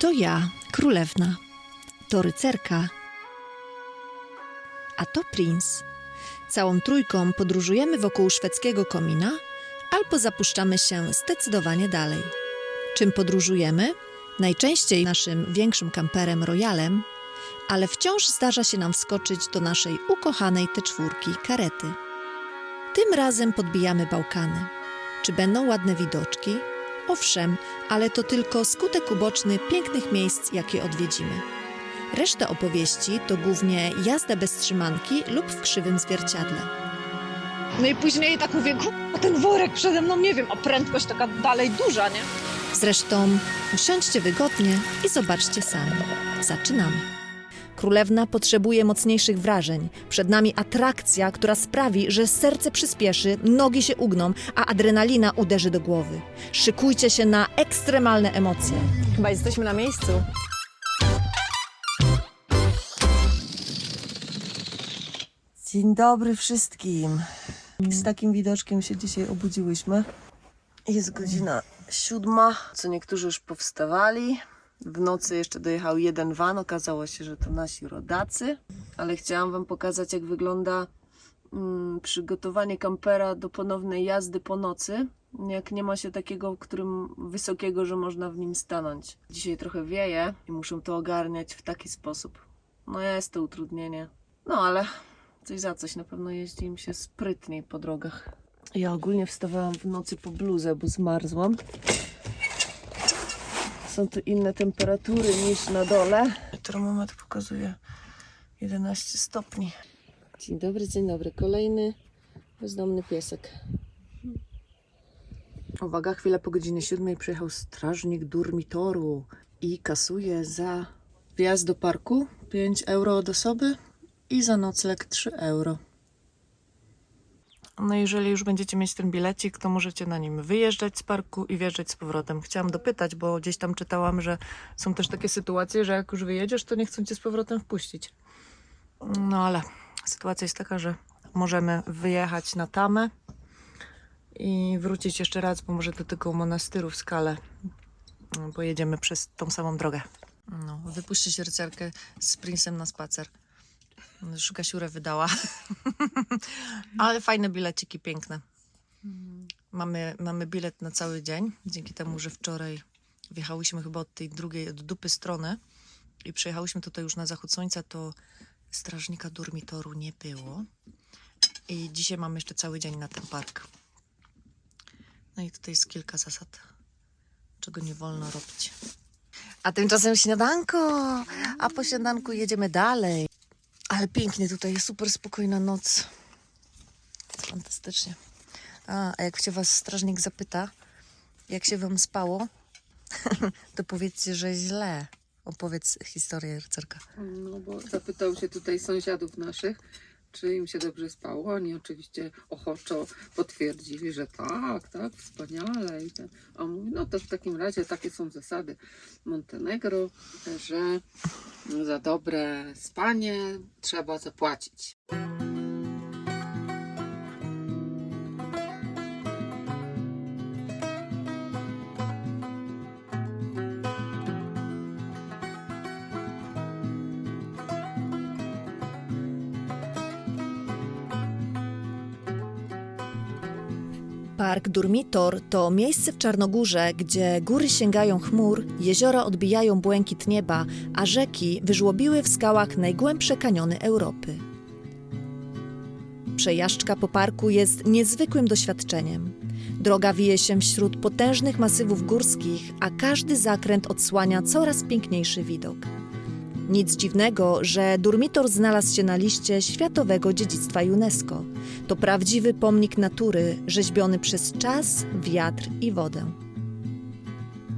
To ja, królewna. To rycerka. A to princ. Całą trójką podróżujemy wokół szwedzkiego komina albo zapuszczamy się zdecydowanie dalej. Czym podróżujemy? Najczęściej naszym większym kamperem Royalem, ale wciąż zdarza się nam wskoczyć do naszej ukochanej T4 karety. Tym razem podbijamy Bałkany. Czy będą ładne widoczki? Owszem, ale to tylko skutek uboczny pięknych miejsc, jakie odwiedzimy. Reszta opowieści to głównie jazda bez trzymanki lub w krzywym zwierciadle. No i później tak mówię, "Kurwa, ten worek przede mną, nie wiem, a prędkość taka dalej duża, nie? Zresztą usiądźcie wygodnie i zobaczcie sami. Zaczynamy. Królewna potrzebuje mocniejszych wrażeń. Przed nami atrakcja, która sprawi, że serce przyspieszy, nogi się ugną, a adrenalina uderzy do głowy. Szykujcie się na ekstremalne emocje. Chyba jesteśmy na miejscu. Dzień dobry wszystkim. Z takim widoczkiem się dzisiaj obudziłyśmy. Jest godzina siódma, co niektórzy już powstawali. W nocy jeszcze dojechał jeden van. Okazało się, że to nasi rodacy. Ale chciałam Wam pokazać, jak wygląda mm, przygotowanie kampera do ponownej jazdy po nocy. Jak nie ma się takiego, którym wysokiego, że można w nim stanąć. Dzisiaj trochę wieje i muszę to ogarniać w taki sposób. No jest to utrudnienie. No ale coś za coś. Na pewno jeździ im się sprytniej po drogach. Ja ogólnie wstawałam w nocy po bluzę, bo zmarzłam. Są tu inne temperatury niż na dole. Termometr pokazuje 11 stopni. Dzień dobry, dzień dobry. Kolejny bezdomny piesek. Uwaga, chwilę po godzinie 7 przyjechał strażnik dormitoru i kasuje za wjazd do parku 5 euro od osoby i za nocleg 3 euro. No jeżeli już będziecie mieć ten bilecik, to możecie na nim wyjeżdżać z parku i wjeżdżać z powrotem. Chciałam dopytać, bo gdzieś tam czytałam, że są też takie sytuacje, że jak już wyjedziesz, to nie chcą cię z powrotem wpuścić. No ale sytuacja jest taka, że możemy wyjechać na tamę i wrócić jeszcze raz, bo może do tego monastyru w skale pojedziemy przez tą samą drogę. No, wypuśćcie rycerkę z princem na spacer. Już Gasiurę wydała. Ale fajne bileciki, piękne. Mamy, mamy bilet na cały dzień, dzięki temu, że wczoraj wjechałyśmy chyba od tej drugiej, od dupy strony i przyjechałyśmy tutaj już na zachód słońca, to strażnika dormitoru nie było. I dzisiaj mamy jeszcze cały dzień na ten park. No i tutaj jest kilka zasad, czego nie wolno robić. A tymczasem śniadanko, a po śniadanku jedziemy dalej. Ale pięknie tutaj, super spokojna noc. Fantastycznie. A, a jak się was strażnik zapyta, jak się wam spało, to powiedzcie, że źle. Opowiedz historię rycerka. No bo zapytał się tutaj sąsiadów naszych, czy im się dobrze spało. Oni oczywiście ochoczo potwierdzili, że tak, tak, wspaniale. I ten, a on mówi, no to w takim razie takie są zasady Montenegro, że za dobre spanie trzeba zapłacić. Park Durmitor to miejsce w Czarnogórze, gdzie góry sięgają chmur, jeziora odbijają błękit nieba, a rzeki wyżłobiły w skałach najgłębsze kaniony Europy. Przejażdżka po parku jest niezwykłym doświadczeniem. Droga wije się wśród potężnych masywów górskich, a każdy zakręt odsłania coraz piękniejszy widok. Nic dziwnego, że Durmitor znalazł się na liście Światowego Dziedzictwa UNESCO. To prawdziwy pomnik natury, rzeźbiony przez czas, wiatr i wodę.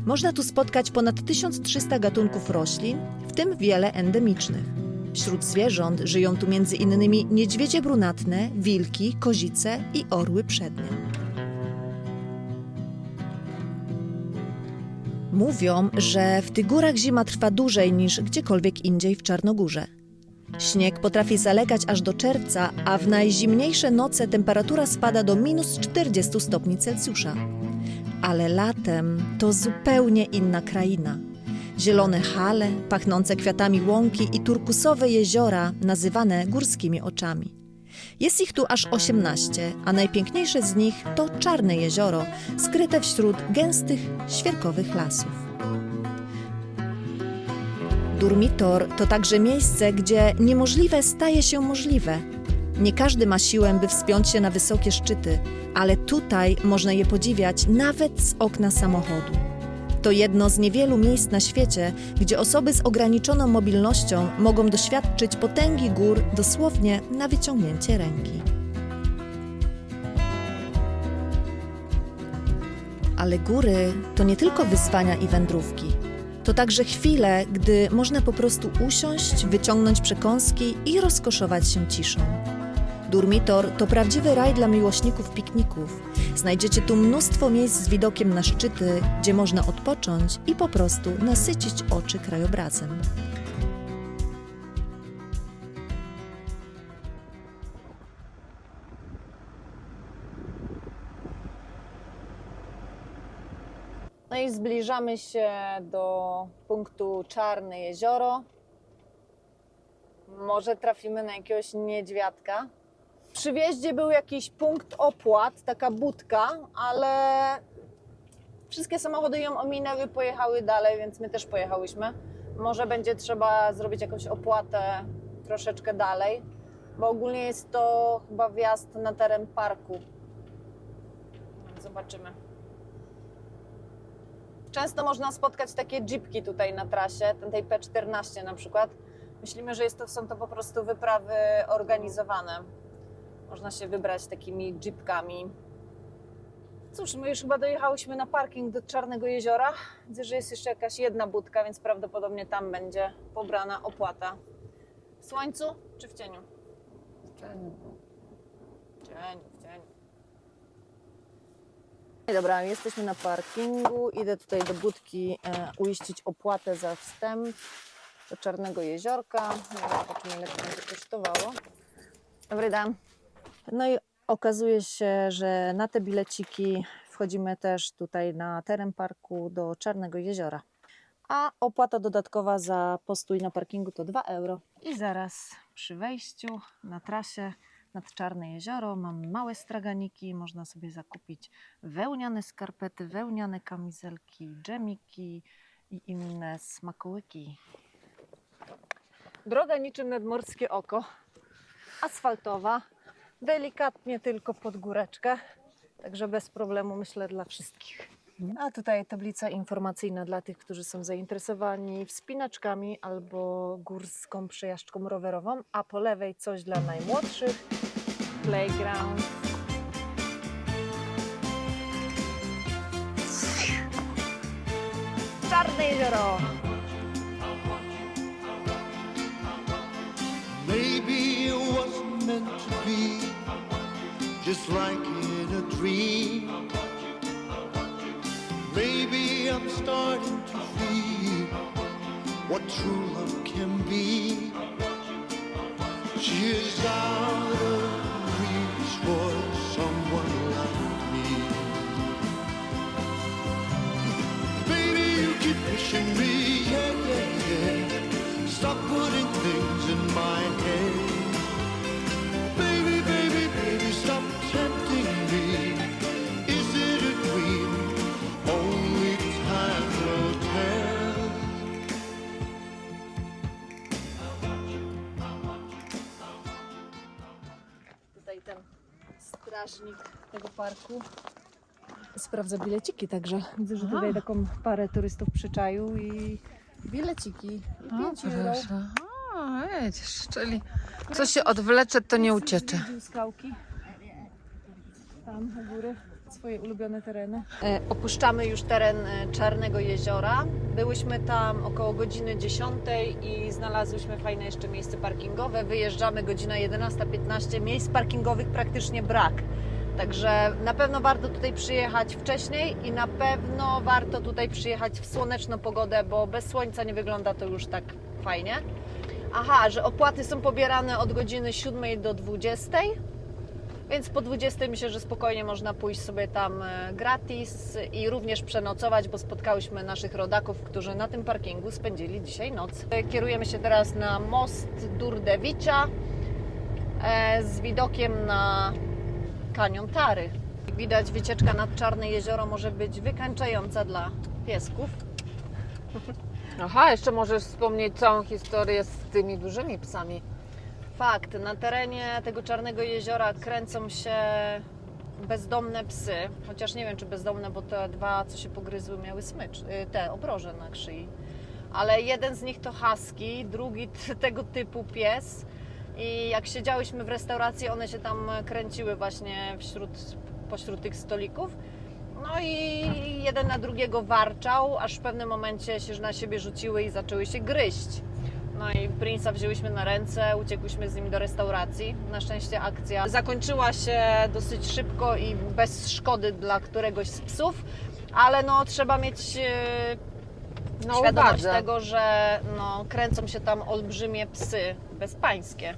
Można tu spotkać ponad 1300 gatunków roślin, w tym wiele endemicznych. Wśród zwierząt żyją tu m.in. niedźwiedzie brunatne, wilki, kozice i orły przednie. Mówią, że w tych górach zima trwa dłużej niż gdziekolwiek indziej w Czarnogórze. Śnieg potrafi zalegać aż do czerwca, a w najzimniejsze noce temperatura spada do minus 40 stopni Celsjusza. Ale latem to zupełnie inna kraina. Zielone hale, pachnące kwiatami łąki i turkusowe jeziora nazywane górskimi oczami. Jest ich tu aż 18, a najpiękniejsze z nich to Czarne Jezioro, skryte wśród gęstych, świerkowych lasów. Durmitor to także miejsce, gdzie niemożliwe staje się możliwe. Nie każdy ma siłę, by wspiąć się na wysokie szczyty, ale tutaj można je podziwiać nawet z okna samochodu. To jedno z niewielu miejsc na świecie, gdzie osoby z ograniczoną mobilnością mogą doświadczyć potęgi gór dosłownie na wyciągnięcie ręki. Ale góry to nie tylko wyzwania i wędrówki. To także chwile, gdy można po prostu usiąść, wyciągnąć przekąski i rozkoszować się ciszą. Durmitor to prawdziwy raj dla miłośników pikników. Znajdziecie tu mnóstwo miejsc z widokiem na szczyty, gdzie można odpocząć i po prostu nasycić oczy krajobrazem. No i zbliżamy się do punktu Czarne Jezioro. Może trafimy na jakiegoś niedźwiadka. Przy wjeździe był jakiś punkt opłat, taka budka, ale wszystkie samochody ją ominęły, pojechały dalej, więc my też pojechałyśmy. Może będzie trzeba zrobić jakąś opłatę troszeczkę dalej, bo ogólnie jest to chyba wjazd na teren parku. Zobaczymy. Często można spotkać takie jeepki tutaj na trasie, tej P14 na przykład. Myślimy, że jest to, są to po prostu wyprawy organizowane. Można się wybrać takimi jeepkami. Cóż, my już chyba dojechałyśmy na parking do Czarnego Jeziora. Widzę, że jest jeszcze jakaś jedna budka, więc prawdopodobnie tam będzie pobrana opłata. W słońcu czy w cieniu? W cieniu, w cieniu. No Dobra, jesteśmy na parkingu. Idę tutaj do budki e, uiścić opłatę za wstęp do Czarnego Jeziorka. Zobaczymy, ile to będzie kosztowało. Dobry dan. No i okazuje się, że na te bileciki wchodzimy też tutaj na teren parku do Czarnego Jeziora. A opłata dodatkowa za postój na parkingu to 2 euro. I zaraz przy wejściu na trasie nad Czarne Jezioro mam małe straganiki. Można sobie zakupić wełniane skarpety, wełniane kamizelki, dżemiki i inne smakołyki. Droga niczym nadmorskie oko. Asfaltowa, delikatnie tylko pod góreczkę. Także bez problemu myślę dla wszystkich. A tutaj tablica informacyjna dla tych, którzy są zainteresowani wspinaczkami albo górską przejażdżką rowerową, a po lewej coś dla najmłodszych. Playground. Czarne jezioro. Maybe it wasn't meant to be, just like in a dream. Maybe I'm starting to feel what true love can be. She is out of parku sprawdza bileciki, także widzę, że tutaj taką parę turystów przyczaił i bileciki i 5 euro. A, widzisz, czyli co się odwlecze, to nie uciecze. Zwiedził skałki. Tam u góry swoje ulubione tereny. E, opuszczamy już teren e, Czarnego Jeziora. Byłyśmy tam około godziny 10 i znalazłyśmy fajne jeszcze miejsce parkingowe. Wyjeżdżamy godzina 11.15. Miejsc parkingowych praktycznie brak. Także na pewno warto tutaj przyjechać wcześniej i na pewno warto tutaj przyjechać w słoneczną pogodę, bo bez słońca nie wygląda to już tak fajnie. Aha, że opłaty są pobierane od godziny 7 do 20 Więc po 20 myślę, że spokojnie można pójść sobie tam e, gratis i również przenocować, bo spotkałyśmy naszych rodaków, którzy na tym parkingu spędzili dzisiaj noc. E, Kierujemy się teraz na most Durdewicza e, z widokiem na kanion Tary. Widać, wycieczka nad Czarne Jezioro może być wykańczająca dla piesków. Aha, jeszcze możesz wspomnieć całą historię z tymi dużymi psami. Fakt, na terenie tego Czarnego Jeziora kręcą się bezdomne psy, chociaż nie wiem czy bezdomne, bo te dwa, co się pogryzły, miały smycz, y, te obroże na szyi. Ale jeden z nich to husky, drugi tego typu pies. I jak siedziałyśmy w restauracji, one się tam kręciły właśnie wśród, pośród tych stolików. No i jeden na drugiego warczał, aż w pewnym momencie się na siebie rzuciły i zaczęły się gryźć. No i Prince'a wzięłyśmy na ręce, uciekłyśmy z nim do restauracji. Na szczęście akcja zakończyła się dosyć szybko i bez szkody dla któregoś z psów, ale no trzeba mieć Na świadomość uwadze. tego, że no, kręcą się tam olbrzymie psy bezpańskie.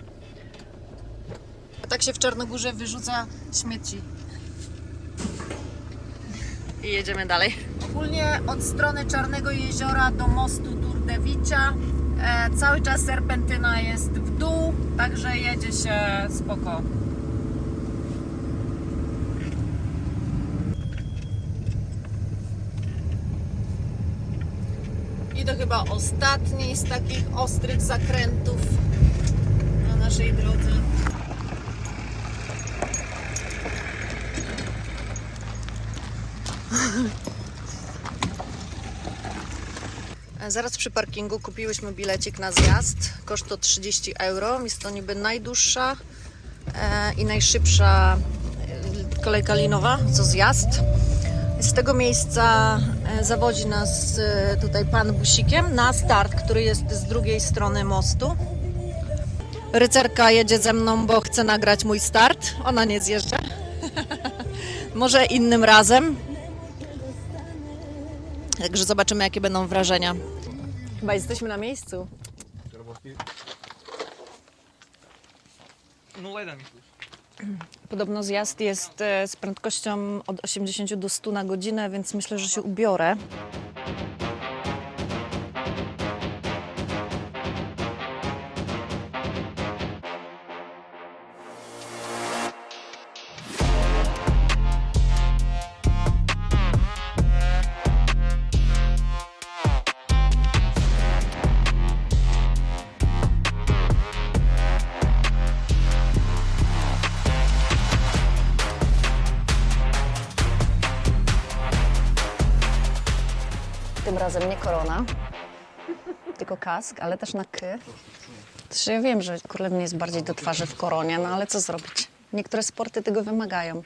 Tak się w Czarnogórze wyrzuca śmieci. I jedziemy dalej. Ogólnie od strony Czarnego Jeziora do mostu Durdewicza e, cały czas serpentyna jest w dół, także jedzie się spoko. To chyba ostatni z takich ostrych zakrętów na naszej drodze. Zaraz przy parkingu kupiłyśmy bilecik na zjazd. Koszt to 30 euro. Jest to niby najdłuższa e, i najszybsza e, kolejka linowa, co zjazd. Z tego miejsca e, zawodzi nas e, tutaj pan busikiem na start, który jest z drugiej strony mostu. Rycerka jedzie ze mną, bo chce nagrać mój start. Ona nie zjeżdża. Może innym razem. Także zobaczymy, jakie będą wrażenia. Chyba jesteśmy na miejscu. Podobno zjazd jest e, z prędkością od 80 do 100 na godzinę, więc myślę, że się ubiorę. Razem nie korona, tylko kask, ale też na ky. Znaczy, ja wiem, że królewnie jest bardziej do twarzy w koronie, no ale co zrobić? Niektóre sporty tego wymagają.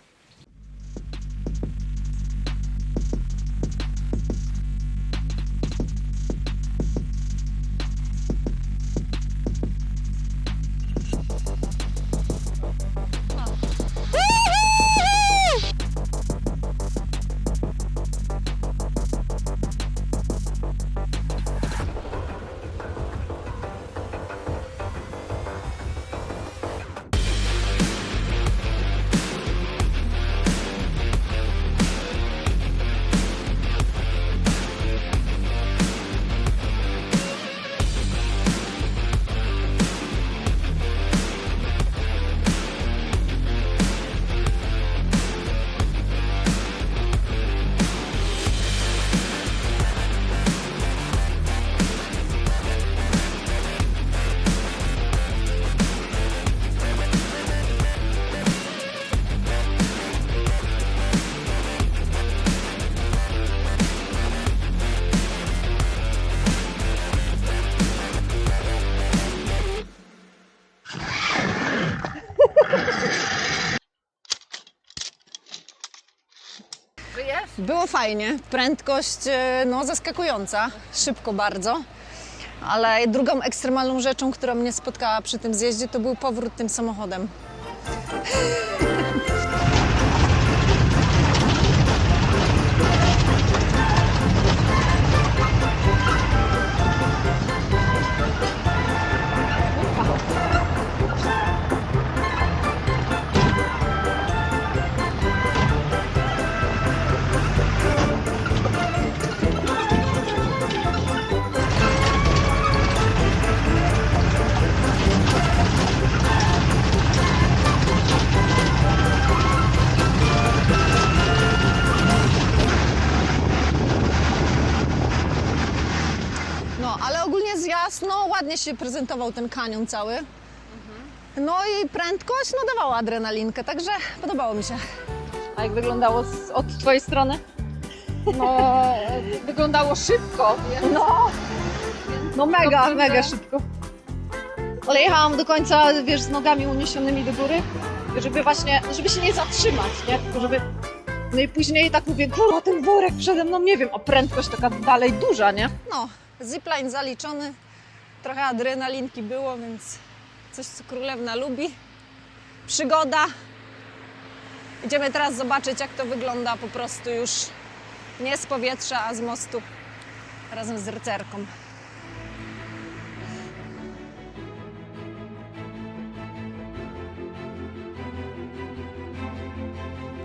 Fajnie, prędkość e, no, zaskakująca, szybko bardzo. Ale drugą ekstremalną rzeczą, która mnie spotkała przy tym zjeździe, to był powrót tym samochodem. Ładnie się prezentował ten kanion cały. No i prędkość, no dawała adrenalinkę, także podobało mi się. A jak wyglądało z, od twojej strony? No, wyglądało szybko. Więc, No, no mega, mega szybko. ale jechałam do końca, wiesz, z nogami uniesionymi do góry, żeby właśnie, żeby się nie zatrzymać, nie? Tylko żeby... No i później tak mówię, kurwa, ten worek przede mną, nie wiem, a prędkość taka dalej duża, nie? No, zipline zaliczony, trochę adrenalinki było, więc coś, co królewna lubi. Przygoda. Idziemy teraz zobaczyć, jak to wygląda po prostu już nie z powietrza, a z mostu razem z rycerką.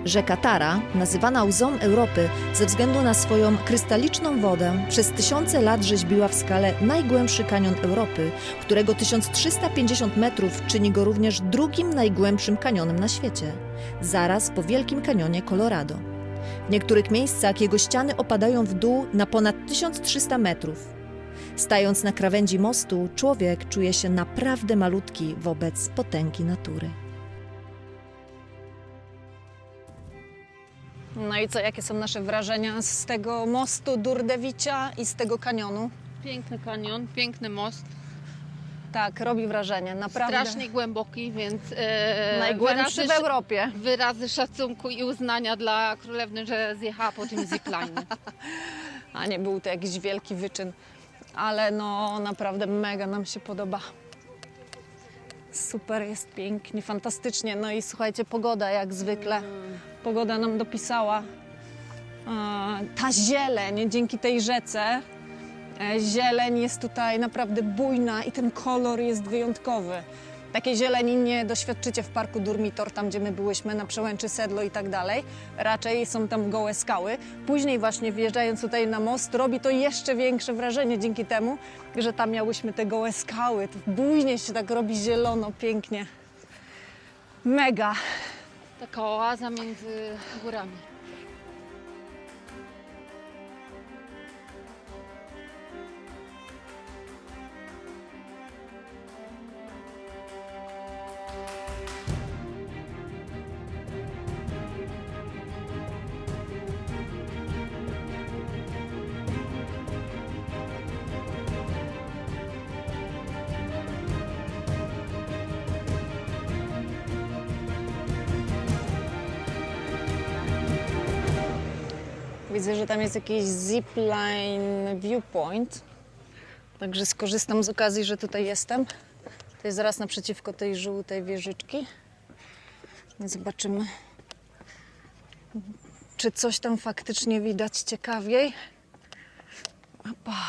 Rzeka Tara, nazywana łzą Europy ze względu na swoją krystaliczną wodę, przez tysiące lat rzeźbiła w skale najgłębszy kanion Europy, którego 1350 metrów czyni go również drugim najgłębszym kanionem na świecie, zaraz po Wielkim Kanionie Colorado. W niektórych miejscach jego ściany opadają w dół na ponad 1300 metrów. Stając na krawędzi mostu, człowiek czuje się naprawdę malutki wobec potęgi natury. No i co, jakie są nasze wrażenia z tego mostu Durdewicia i z tego kanionu? Piękny kanion, piękny most, Tak, robi wrażenie, naprawdę. strasznie głęboki, więc e, Najgłębszy w wyrazy, Europie. wyrazy szacunku i uznania dla królewny, że zjechała po tym zipline. A nie był to jakiś wielki wyczyn, ale no naprawdę mega nam się podoba. Super, jest pięknie, fantastycznie. No i słuchajcie, pogoda jak zwykle. Pogoda nam dopisała. A, Ta zieleń dzięki tej rzece, e, zieleń jest tutaj naprawdę bujna i ten kolor jest wyjątkowy. Takiej zieleni nie doświadczycie w parku Durmitor, tam gdzie my byłyśmy, na przełęczy Sedlo i tak dalej. Raczej są tam gołe skały. Później właśnie wjeżdżając tutaj na most, robi to jeszcze większe wrażenie dzięki temu, że tam miałyśmy te gołe skały. To Później się tak robi zielono, pięknie. Mega. Taka oaza między górami. Widzę, że tam jest jakiś zipline viewpoint. Także skorzystam z okazji, że tutaj jestem. To jest zaraz naprzeciwko tej żółtej wieżyczki. Zobaczymy, czy coś tam faktycznie widać ciekawiej. Opa.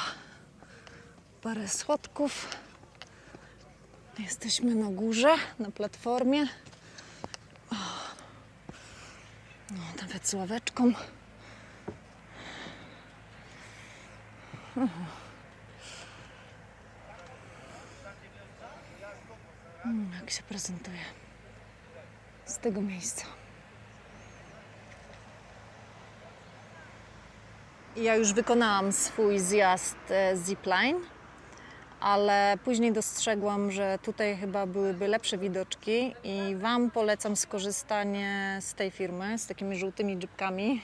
Parę schodków. Jesteśmy na górze, na platformie. O. No, nawet z ławeczką. Jak się prezentuje z tego miejsca. Ja już wykonałam swój zjazd e, zipline, ale później dostrzegłam, że tutaj chyba byłyby lepsze widoczki i Wam polecam skorzystanie z tej firmy, z takimi żółtymi dżipkami.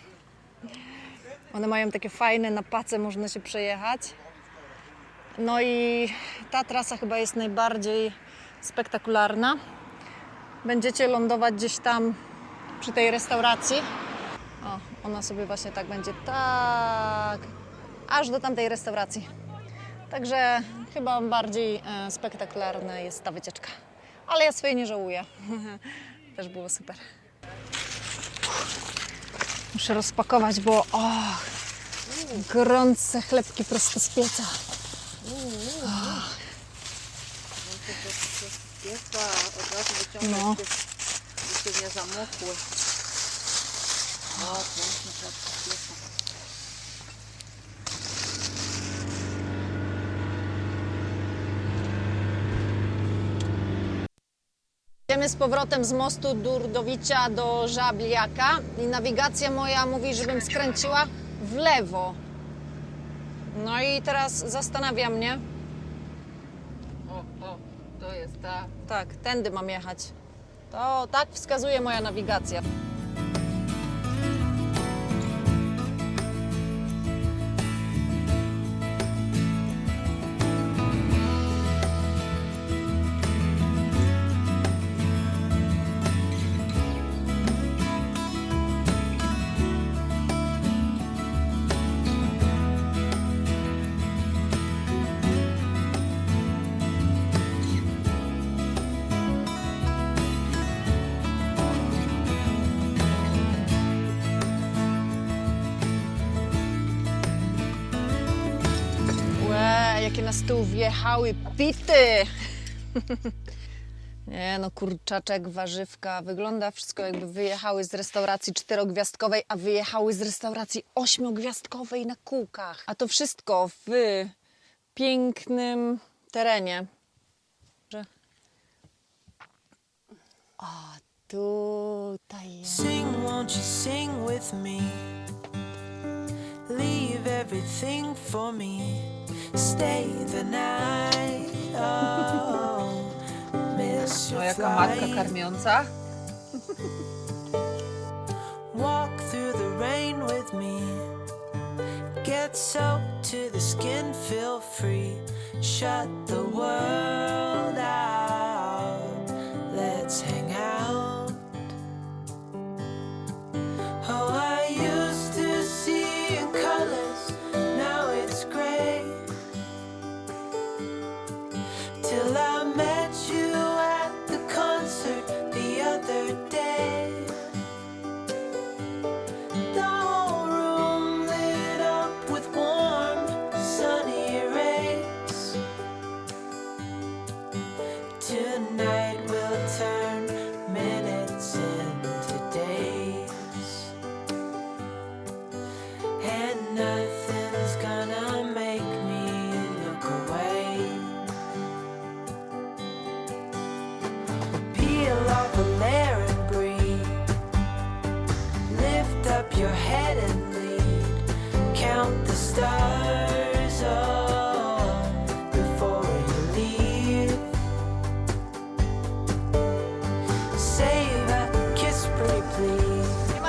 One mają takie fajne napace, można się przejechać. No i ta trasa chyba jest najbardziej spektakularna. Będziecie lądować gdzieś tam przy tej restauracji. O, ona sobie właśnie tak będzie, tak, aż do tamtej restauracji. Także chyba bardziej e, spektakularna jest ta wycieczka. Ale ja swojej nie żałuję. Też było super. Muszę rozpakować, bo o, gorące chlebki prosto z pieca. Pieca od razu wyciągać, No. żeby się nie zamokły. O, Idziemy z powrotem z mostu Durdowicia do Żabliaka i nawigacja moja mówi, żebym skręciła w lewo. No i teraz zastanawia mnie, O, o, to jest ta. Tak, tędy mam jechać. To tak wskazuje moja nawigacja. Nas tu wjechały pity! Nie no, kurczaczek, warzywka, wygląda wszystko jakby wyjechały z restauracji czterogwiazdkowej, a wyjechały z restauracji ośmiogwiazdkowej na kółkach. A to wszystko w pięknym terenie. Że... O, tutaj jest. Sing, won't you sing with me? Leave everything for me. Stay the night. Oh, miss your No jaka matka flight. karmiąca. Walk through the rain with me. Get soaked to the skin, feel free. Shut the world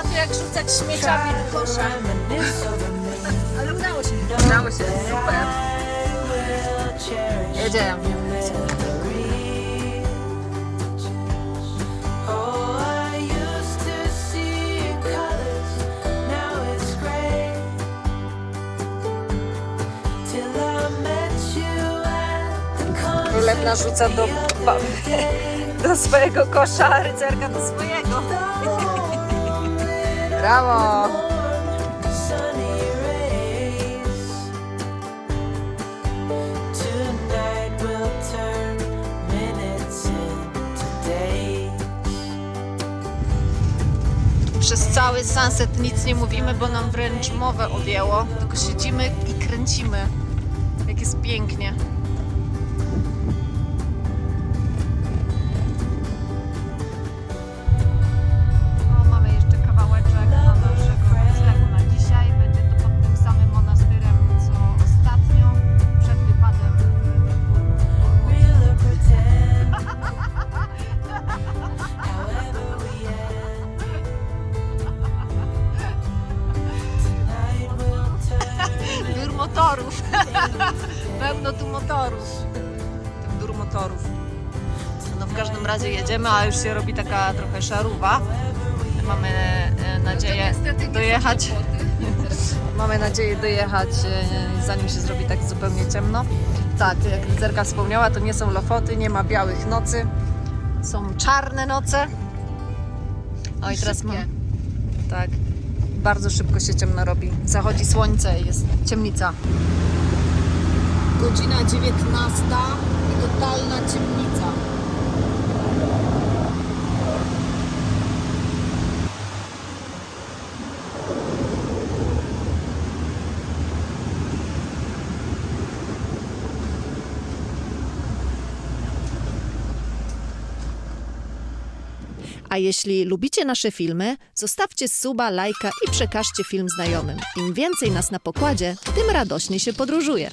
tu jak rzucać śmieciami do kosza. Ale udało się. Udało się, super. Jedziemy. to Królewna rzuca do, do swojego kosza, rycerka do swojego. Days. Przez cały sunset nic nie mówimy, bo nam wręcz mowę odjęło. Tylko siedzimy i kręcimy. Jak jest pięknie. Razie jedziemy, a już się robi taka trochę szaruwa. Mamy e, nadzieję dojechać. Mamy nadzieję dojechać, zanim się zrobi tak zupełnie ciemno. Tak, jak Rycerka wspomniała, to nie są lofoty, nie ma białych nocy. Są czarne noce. O i teraz mam. Tak. Bardzo szybko się ciemno robi. Zachodzi słońce, jest ciemnica. Godzina 19 i totalna ciemnica. A jeśli lubicie nasze filmy, zostawcie suba, lajka i przekażcie film znajomym. Im więcej nas na pokładzie, tym radośniej się podróżuje.